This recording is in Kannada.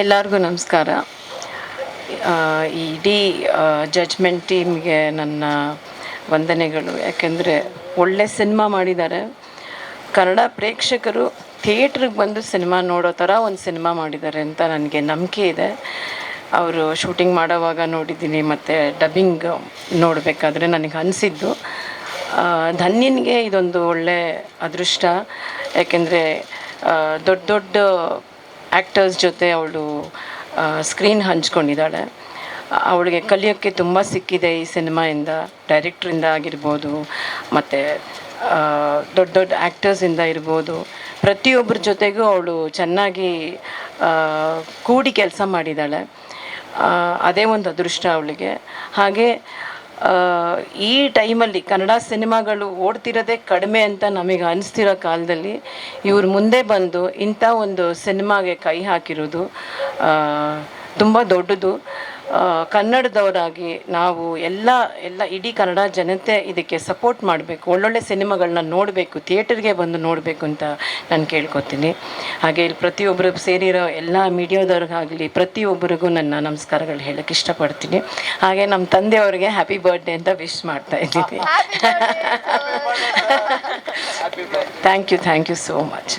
ಎಲ್ಲರಿಗೂ ನಮಸ್ಕಾರ. ಇಡೀ ಜಡ್ಜ್ಮೆಂಟ್ ಟೀಮ್ಗೆ ನನ್ನ ವಂದನೆಗಳು. ಯಾಕೆಂದರೆ ಒಳ್ಳೆ ಸಿನಿಮಾ ಮಾಡಿದ್ದಾರೆ. ಕನ್ನಡ ಪ್ರೇಕ್ಷಕರು ಥಿಯೇಟ್ರಿಗೆ ಬಂದು ಸಿನಿಮಾ ನೋಡೋ ಥರ ಒಂದು ಸಿನಿಮಾ ಮಾಡಿದ್ದಾರೆ ಅಂತ ನನಗೆ ನಂಬಿಕೆ ಇದೆ. ಅವರು ಶೂಟಿಂಗ್ ಮಾಡೋವಾಗ ನೋಡಿದ್ದೀನಿ, ಮತ್ತು ಡಬ್ಬಿಂಗ್ ನೋಡಬೇಕಾದ್ರೆ ನನಗೆ ಅನಿಸಿದ್ದು. ಧನ್ಯನಿಗೆ ಇದೊಂದು ಒಳ್ಳೆ ಅದೃಷ್ಟ. ಯಾಕೆಂದರೆ ದೊಡ್ಡ ದೊಡ್ಡ ಆ್ಯಕ್ಟರ್ಸ್ ಜೊತೆ ಅವಳು ಸ್ಕ್ರೀನ್ ಹಂಚ್ಕೊಂಡಿದ್ದಾಳೆ. ಅವಳಿಗೆ ಕಲಿಯೋಕ್ಕೆ ತುಂಬ ಸಿಕ್ಕಿದೆ ಈ ಸಿನಿಮಾಯಿಂದ ಡೈರೆಕ್ಟ್ರಿಂದ ಆಗಿರ್ಬೋದು, ಮತ್ತು ದೊಡ್ಡ ದೊಡ್ಡ ಆ್ಯಕ್ಟರ್ಸಿಂದ ಇರ್ಬೋದು. ಪ್ರತಿಯೊಬ್ಬರ ಜೊತೆಗೂ ಅವಳು ಚೆನ್ನಾಗಿ ಕೂಡಿ ಕೆಲಸ ಮಾಡಿದ್ದಾಳೆ. ಅದೇ ಒಂದು ಅದೃಷ್ಟ ಅವಳಿಗೆ. ಹಾಗೆ ಈ ಟೈಮಲ್ಲಿ ಕನ್ನಡ ಸಿನಿಮಾಗಳು ಓಡ್ತಿರೋದೇ ಕಡಿಮೆ ಅಂತ ನಮಗೆ ಅನಿಸ್ತಿರೋ ಕಾಲದಲ್ಲಿ ಇವ್ರು ಮುಂದೆ ಬಂದು ಇಂಥ ಒಂದು ಸಿನಿಮಾಗೆ ಕೈ ಹಾಕಿರೋದು ತುಂಬ ದೊಡ್ಡದು. ಕನ್ನಡದವರಾಗಿ ನಾವು ಎಲ್ಲ ಎಲ್ಲ ಇಡೀ ಕನ್ನಡ ಜನತೆ ಇದಕ್ಕೆ ಸಪೋರ್ಟ್ ಮಾಡಬೇಕು. ಒಳ್ಳೊಳ್ಳೆ ಸಿನಿಮಾಗಳನ್ನ ನೋಡಬೇಕು ಥಿಯೇಟರ್ಗೆ ಬಂದು ನೋಡಬೇಕು ಅಂತ ನಾನು ಕೇಳ್ಕೊತೀನಿ. ಹಾಗೆ ಇಲ್ಲಿ ಪ್ರತಿಯೊಬ್ಬರು ಸೇರಿರೋ ಎಲ್ಲ ಮೀಡಿಯಾದವ್ರಿಗಾಗಲಿ ಪ್ರತಿಯೊಬ್ಬರಿಗೂ ನನ್ನ ನಮಸ್ಕಾರಗಳು ಹೇಳಕ್ಕೆ ಇಷ್ಟಪಡ್ತೀನಿ. ಹಾಗೆ ನಮ್ಮ ತಂದೆಯವರಿಗೆ ಹ್ಯಾಪಿ ಬರ್ಡೇ ಅಂತ ವಿಶ್ ಮಾಡ್ತಾ ಇದ್ದೀನಿ. Thank you thank you so much